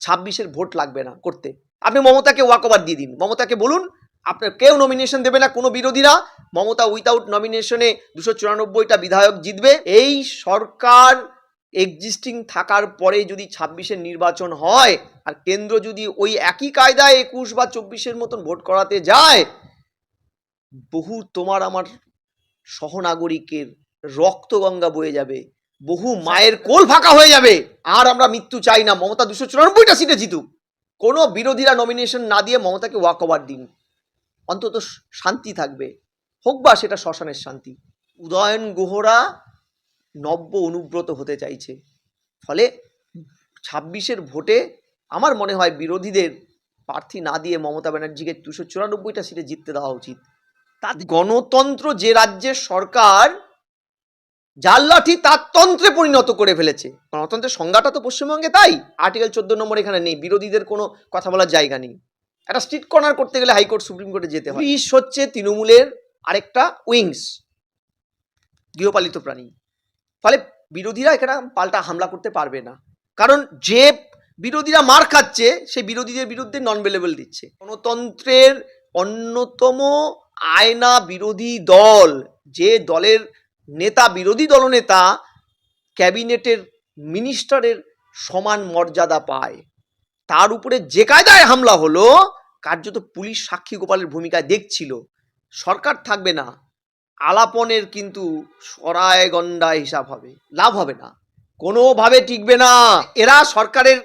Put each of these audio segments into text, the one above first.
ছাব্বিশের ভোট লাগবে না করতে। আপনি মমতাকে ওয়াকওভার দিয়ে দিন। মমতাকে বলুন, আপনার কেউ নমিনেশন দেবে না, কোনো বিরোধীরা। মমতা উইথাউট নমিনেশনে দুশো চুরানব্বইটা বিধায়ক জিতবে। এই সরকার এক্সিস্টিং থাকার পরে যদি ছাব্বিশের নির্বাচন হয়, আর কেন্দ্র যদি ওই একই কায়দায় একুশ বা চব্বিশের মতন ভোট করাতে যায়, বহু তোমার আমার সহনাগরিকের রক্তগঙ্গা বয়ে যাবে। বহু মায়ের কোল ফাঁকা হয়ে যাবে। আর আমরা মৃত্যু চাই না। মমতা দুশো চুরানব্বইটা সিটে জিতুক। কোনো বিরোধীরা নমিনেশন না দিয়ে মমতাকে ওয়াক ওভার দিন। অন্তত শান্তি থাকবে। হোক বা সেটা শ্মশানের শান্তি। উদয়ন গুহরা নব্য অনুব্রত হতে চাইছে। ফলে ছাব্বিশের ভোটে আমার মনে হয় বিরোধীদের প্রার্থী না দিয়ে মমতা ব্যানার্জিকে দুশো চুরানব্বইটা সিটে জিততে দেওয়া উচিত। তা গণতন্ত্র যে রাজ্যের সরকার জাল তার তন্ত্রে পরিণত করে ফেলেছে। গণতন্ত্রের সংজ্ঞাটা তো পশ্চিমবঙ্গে তাই। আর্টিকেল চোদ্দ নম্বর এখানে নেই, বিরোধীদের কোনো কথা বলার জায়গা নেই। একটা স্ট্রিট কর্নার করতে গেলে হাইকোর্ট সুপ্রিম কোর্টে যেতে হয়। পুলিশ হচ্ছে তৃণমূলের আরেকটা উইংস গৃহপালিত প্রাণী। ফলে বিরোধীরা এখানে পাল্টা হামলা করতে পারবে না। কারণ যে বিরোধীরা মার খাচ্ছে, সেই বিরোধীদের বিরুদ্ধে নন বেলেবল দিচ্ছে। গণতন্ত্রের অন্যতম আয়না বিরোধী দল, যে দলের নেতা, বিরোধী দলনেতা ক্যাবিনেটের মিনিস্টারের সমান মর্যাদা পায়। তার উপরে যে কায়দায় হামলা হলো, কার্যত পুলিশ সাক্ষী গোপালের ভূমিকায় দেখছিল। সরকার থাকবে না। আলাপনের কিন্তু সরায় গন্ডা হিসাব হবে। লাভ হবে না। কোনোভাবে টিকবে না। এরা সরকারের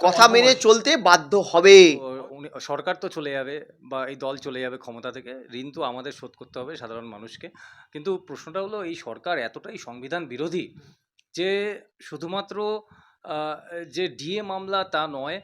কথা মেনে চলতে বাধ্য হবে। উনি- সরকার তো চলে যাবে বা এই দল চলে যাবে ক্ষমতা থেকে, ঋণ তো আমাদের শোধ করতে হবে সাধারণ মানুষকে। কিন্তু প্রশ্নটা হলো, এই সরকার এতটাই সংবিধান বিরোধী যে শুধুমাত্র যে ডিএ মামলা তা নয়,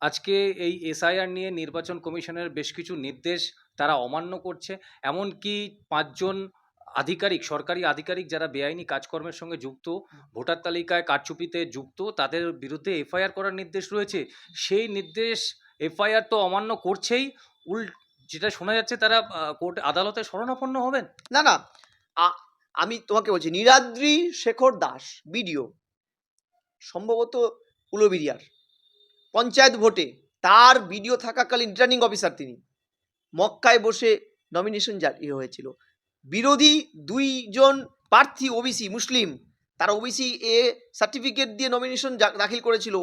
আজকে এই এসআইআর নিয়ে নির্বাচন কমিশনের বেশ কিছু নির্দেশ তারা অমান্য করছে। এমনকি পাঁচজন আধিকারিক, সরকারি আধিকারিক যারা বেআইনি কাজকর্মের সঙ্গে যুক্ত, ভোটার তালিকায় কারচুপিতে যুক্ত, তাদের বিরুদ্ধে এফআইআর করার নির্দেশ রয়েছে। সেই নির্দেশ এফআইআর তো অমান্য করছেই। উল যেটা শোনা যাচ্ছে তারা কোর্ট আদালতে শরণাপন্ন হবেন? না না। আমি তোমাকে বলছি, নীলাদ্রি শেখর দাস, বিডিও, সম্ভবত উলুবিরিয়ার পঞ্চায়েত ভোটে তার বিডিও থাকাকালীন রিটার্নিং অফিসার তিনি। মক্কায় বসে নমিনেশন জারি হয়েছিল। বিরোধী দুইজন প্রার্থী, ওবিসি, মুসলিম, তারা ওবিসি এ সার্টিফিকেট দিয়ে নমিনেশন দাখিল করেছিল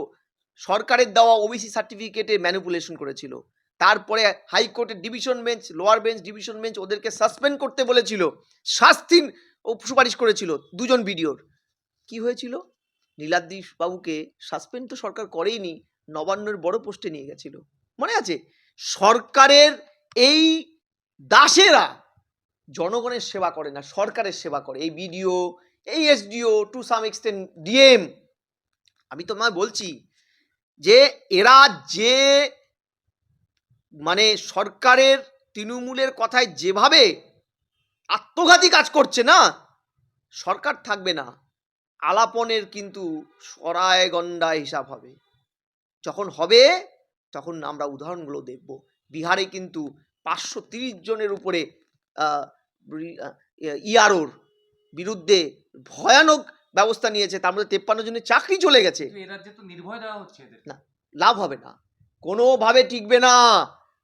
সরকারের দেওয়া ওবিসি সার্টিফিকেটে ম্যানিপুলেশন করেছিল। তারপরে হাইকোর্টের division bench lower bench division bench ওদেরকে সাসপেন্ড করতে বলেছিল। শাস্তির ও সুপারিশ করেছিল দুজন বিডিওর কি হয়েছিল? নীলাদ্রি বাবুকে সাসপেন্ড তো সরকার করেইনি, নবান্নের বড় পোস্টে নিয়ে গেছিল। মনে আছে? সরকারের এই দাসেরা জনগণের সেবা করে না, সরকারের সেবা করে। এই বিডিও এই SDO to some extent DM আমি তোমায় বলছি যে এরা যে মানে সরকারের তৃণমূলের কথায় যেভাবে আত্মঘাতী কাজ করছে না, সরকার থাকবে না, আলাপনের কিন্তু সরায় গন্ডা হিসাব হবে। যখন হবে, তখন আমরা উদাহরণগুলো দেখব। বিহারে কিন্তু পাঁচশো তিরিশ জনের উপরে ইআরওর বিরুদ্ধে ভয়ানক ব্যবস্থা নিয়েছে তার মধ্যে তেপ্পান্ন জনের চাকরি চলে গেছে। এদের। লাভ হবে না। কোনোভাবে টিকবে না।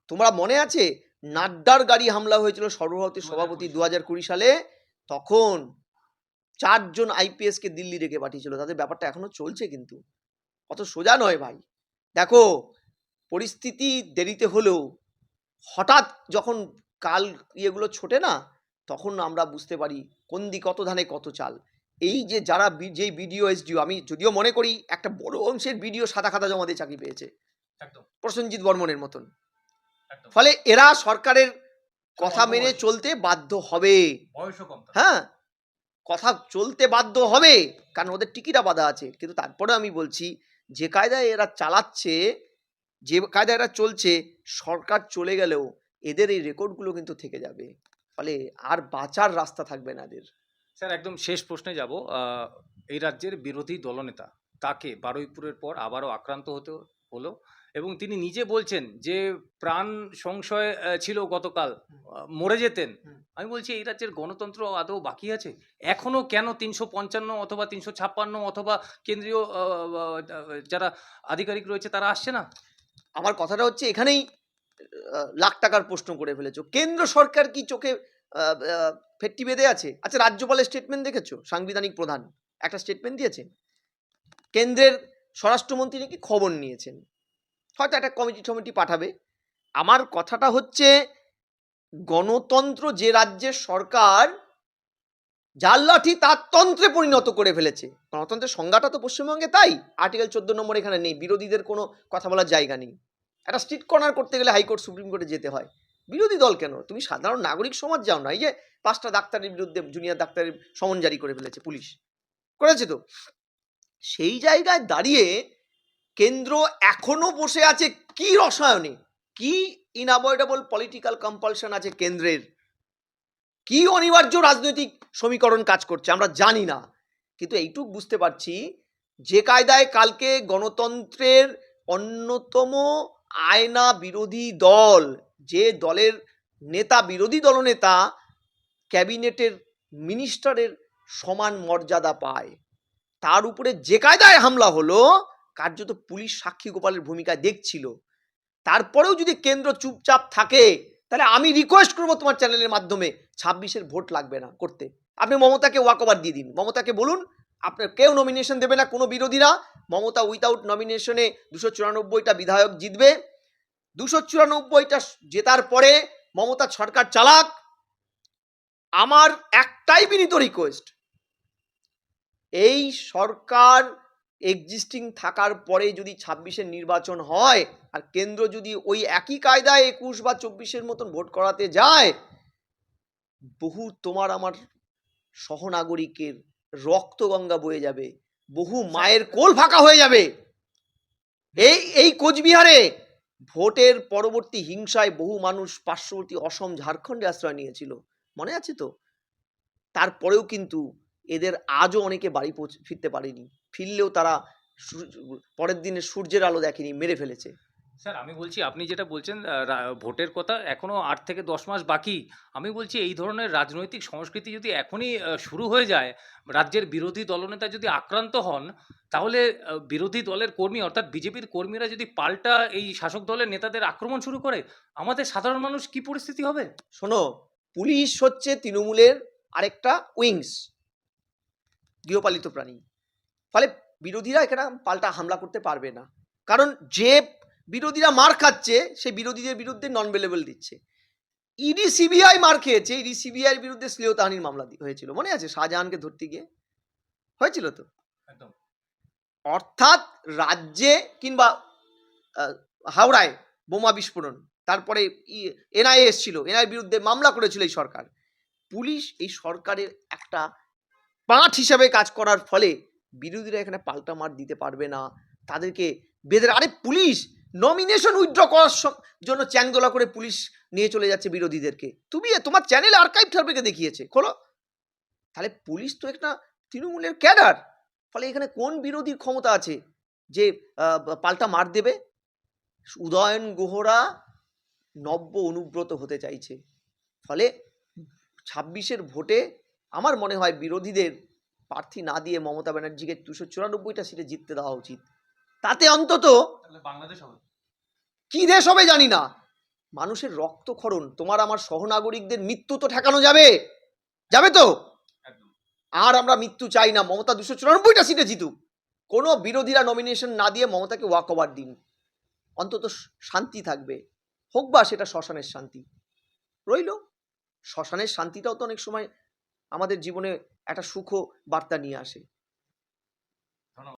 তোমরা মনে আছে? নাড্ডার গাড়ি হামলা হয়েছিল সর্বভারতীয় সভাপতি দু হাজার কুড়ি সালে। তখন চারজন আইপিএসকে দিল্লি রেখে পাঠিয়েছিল। তাদের ব্যাপারটা এখনও চলছে কিন্তু। অত সোজা নয় ভাই। দেখো পরিস্থিতি দেরিতে হলেও হঠাৎ যখন কাল ইয়েগুলো ছোটে না তখন আমরা বুঝতে পারি কোন দিক কত ধানে কত চাল। এই যে যারা যেই বিডিও এসডিও আমি যদিও মনে করি একটা বড় অংশের বিডিও সাদা খাতা জমা দিয়ে চাকরি পেয়েছে। প্রসেনজিৎ বর্মনের মতন। ফলে এরা সরকারের কথা মেনে চলতে বাধ্য হবে। হ্যাঁ কথা চলতে বাধ্য হবে কারণ ওদের টিকিটা বাধা আছে। কিন্তু তারপরে আমি বলছি যে কায়দায় এরা চালাচ্ছে যে কায়দায় এরা চলছে সরকার চলে গেলেও এদের এই রেকর্ডগুলো কিন্তু থেকে যাবে। ফলে আর বাঁচার রাস্তা থাকবে না এদের। স্যার একদম শেষ প্রশ্নে যাব। এই রাজ্যের বিরোধী দলনেতা তাকে বারুইপুরের পর আবারও আক্রান্ত হতে হলো এবং তিনি নিজে বলছেন যে প্রাণ সংশয় ছিল গতকাল মরে যেতেন। আমি বলছি এই রাজ্যের গণতন্ত্র আদৌ বাকি আছে? এখনও কেন তিনশো পঞ্চান্ন অথবা তিনশো ছাপ্পান্ন অথবা কেন্দ্রীয় যারা আধিকারিক রয়েছে তারা আসছে না? আমার কথাটা হচ্ছে এখানেই লাখ টাকার প্রশ্ন করে ফেলেছ। কেন্দ্র সরকার কি চোখে ফেট্টি বেঁধে আছে। আচ্ছা রাজ্যপালের স্টেটমেন্ট দেখেছ? সাংবিধানিক প্রধান। একটা স্টেটমেন্ট দিয়েছেন। কেন্দ্রের স্বরাষ্ট্রমন্ত্রী নাকি খবর নিয়েছেন। হয়তো একটা কমিটি টমিটি পাঠাবে। আমার কথাটা হচ্ছে, গণতন্ত্র যে রাজ্যের সরকার, যার লাঠি তার তন্ত্রে পরিণত করে ফেলেছে। গণতন্ত্রের সংজ্ঞাটা তো পশ্চিমবঙ্গে তাই। আর্টিকেল চোদ্দ নম্বর এখানে নেই। বিরোধীদের কোনো কথা বলার জায়গা নেই। একটা স্ট্রিট কর্নার করতে গেলে হাইকোর্ট, সুপ্রিম কোর্টে যেতে হয়। বিরোধী দল কেন? তুমি সাধারণ নাগরিক সমাজ যাও না? এই যে পাঁচটা ডাক্তারের বিরুদ্ধে জুনিয়র ডাক্তারের সমন জারি করে ফেলেছে পুলিশ। করেছে তো? সেই জায়গায় দাঁড়িয়ে কেন্দ্র এখনও বসে আছে কি রসায়নে? কি ইনঅ্যাভয়েডেবল পলিটিক্যাল কম্পালশন আছে কেন্দ্রের? কি অনিবার্য রাজনৈতিক সমীকরণ কাজ করছে? আমরা জানি না। কিন্তু এইটুক বুঝতে পারছি যে কায়দায় কালকে গণতন্ত্রের অন্যতম আয়না বিরোধী দল যে দলের নেতা, বিরোধী দলনেতা ক্যাবিনেটের মিনিস্টারের সমান মর্যাদা পায়। তার উপরে যে কায়দায় হামলা হলো, কার্যত পুলিশ সাক্ষী গোপালের ভূমিকায় দেখছিল। তারপরেও যদি কেন্দ্র চুপচাপ থাকে, তাহলে আমি রিকোয়েস্ট করব তোমার চ্যানেলের মাধ্যমে, ছাব্বিশের ভোট লাগবে না করতে। আপনি মমতাকে ওয়াকওভার দিয়ে দিন। মমতাকে বলুন, আপনার কেউ নমিনেশন দেবে না, কোনো বিরোধীরা। মমতা উইথাউট নমিনেশনে দুশো চুরানব্বইটা বিধায়ক জিতবে। দুশো চুরানব্বইটা জেতার পরে মমতা সরকার চালাক। আমার একটাই বিনীত রিকোয়েস্ট এই সরকার এক্সিস্টিং থাকার পরে যদি ছাব্বিশের নির্বাচন হয়, আর কেন্দ্র যদি ওই একই কায়দায় একুশ বা চব্বিশের মতন ভোট করাতে যায়, বহু তোমার আমার সহনাগরিকের রক্তগঙ্গা বয়ে যাবে, বহু মায়ের কোল ফাঁকা হয়ে যাবে। এই এই কোচবিহারে ভোটের পরবর্তী হিংসায় বহু মানুষ পার্শ্ববর্তী অসম ঝাড়খণ্ডে আশ্রয় নিয়েছিল। মনে আছে তো? তারপরেও কিন্তু এদের আজও অনেকে বাড়ি পৌঁছ- ফিরতে পারেনি। ফিরলেও তারা পরের দিনে সূর্যের আলো দেখেনি, মেরে ফেলেছে। স্যার, আমি বলছি, আপনি যেটা বলছেন ভোটের কথা এখনও আট থেকে দশ মাস বাকি। আমি বলছি, এই ধরনের রাজনৈতিক সংস্কৃতি যদি এখনই শুরু হয়ে যায়, রাজ্যের বিরোধী দলনেতা যদি আক্রান্ত হন, তাহলে বিরোধী দলের কর্মী, অর্থাৎ বিজেপির কর্মীরা যদি পাল্টা এই শাসক দলের নেতাদের আক্রমণ শুরু করে, আমাদের সাধারণ মানুষ কি পরিস্থিতি হবে? শোনো, পুলিশ হচ্ছে তৃণমূলের আরেকটা উইংস, গৃহপালিত প্রাণী। ফলে বিরোধীরা এখানে পাল্টা হামলা করতে পারবে না। কারণ যে বিরোধীরা মার খাচ্ছে সেই বিরোধীদের বিরুদ্ধে নন বেলেবল দিচ্ছে। ইডি সিবিআই মার খেয়েছে। ইডি সিবিআইয়ের বিরুদ্ধে শ্লীলতাহানির মামলা হয়েছিল। মনে আছে? শাহজাহানকে ধরতে গিয়ে? হয়েছিল তো? একদম। অর্থাৎ রাজ্যে কিংবা হাওড়ায় বোমা বিস্ফোরণ। তারপরে এনআইএ এসছিল। এনআইএর বিরুদ্ধে মামলা করেছিল এই সরকার। পুলিশ এই সরকারের একটা পাঠ হিসাবে কাজ করার ফলে বিরোধীরা এখানে পাল্টা মার দিতে পারবে না। তাদেরকে বেঁধে আরে পুলিশ নমিনেশন উইথড্র করার জন্য চ্যাংদোলা করে পুলিশ নিয়ে চলে যাচ্ছে বিরোধীদেরকে। তুমি তোমার চ্যানেল আর্কাইভ থাকবে দেখিয়েছে, খোলো। তাহলে পুলিশ তো একটা তৃণমূলের ক্যাডার ফলে এখানে কোন বিরোধীর ক্ষমতা আছে যে পাল্টা মার দেবে? উদয়ন গোহরা নব্য অনুব্রত হতে চাইছে। ফলে ছাব্বিশের ভোটে আমার মনে হয় বিরোধীদের প্রার্থী না দিয়ে মমতা ব্যানার্জিকে দুশো চুরানব্বইটা সিটে জিততে দেওয়া উচিত। তাতে অন্তত বাংলাদেশ হবে। কি দেশ হবে জানি না। মানুষের রক্তক্ষরণ তোমার আমার সহনাগরিকদের মৃত্যু তো ঠেকানো যাবে। যাবে তো? আর আমরা মৃত্যু চাই না মমতা দুশো চুরানব্বইটা সিটে জিতুক। কোনো বিরোধীরা নমিনেশন না দিয়ে মমতাকে ওয়াক ওভার দিন। অন্তত শান্তি থাকবে। হোক বা সেটা শ্মশানের শান্তি। রইল। শ্মশানের শান্তিটাও তো অনেক সময় আমাদের জীবনে একটা সুখ বার্তা নিয়ে আসে।